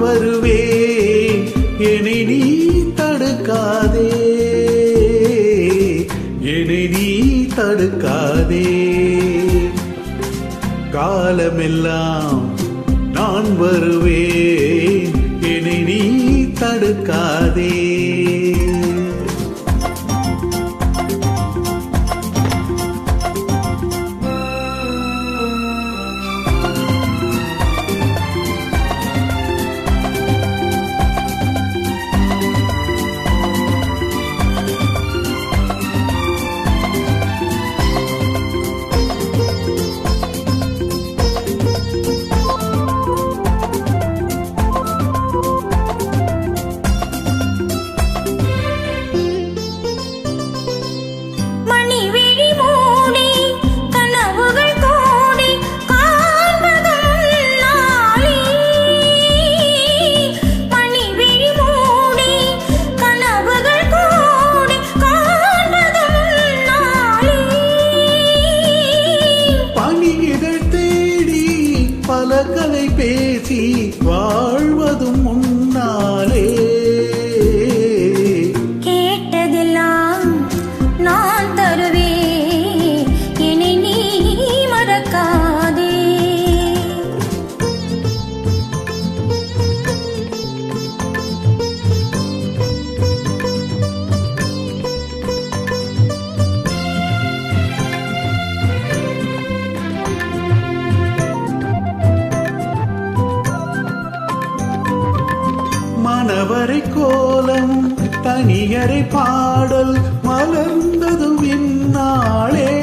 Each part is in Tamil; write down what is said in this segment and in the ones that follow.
வருவேன் என்னை நீ தடுக்காதே. என்னை நீ தடுக்காதே. காலமெல்லாம் நான் வருவேன். என்னை நீ தடுக்காதே. నింపేసి மணவரை கோலம் தனியரை பாடல் மலர்ந்ததும் இந்நாளே.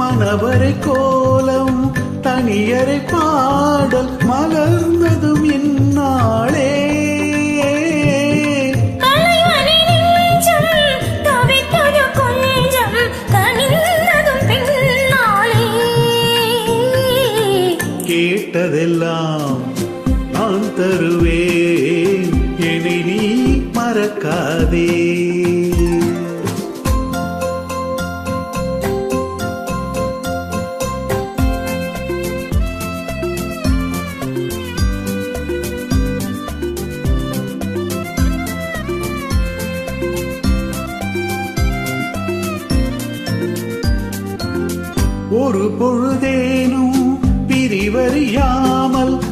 மணவரை கோலம் தனியரை பாடல் மலர்ந்ததும் இந்நாளே. கேட்டதெல்லாம் தருவேன் என்னை நீ மறக்காதே. ஒரு பொழுதேனும் பிரிவறியாமல்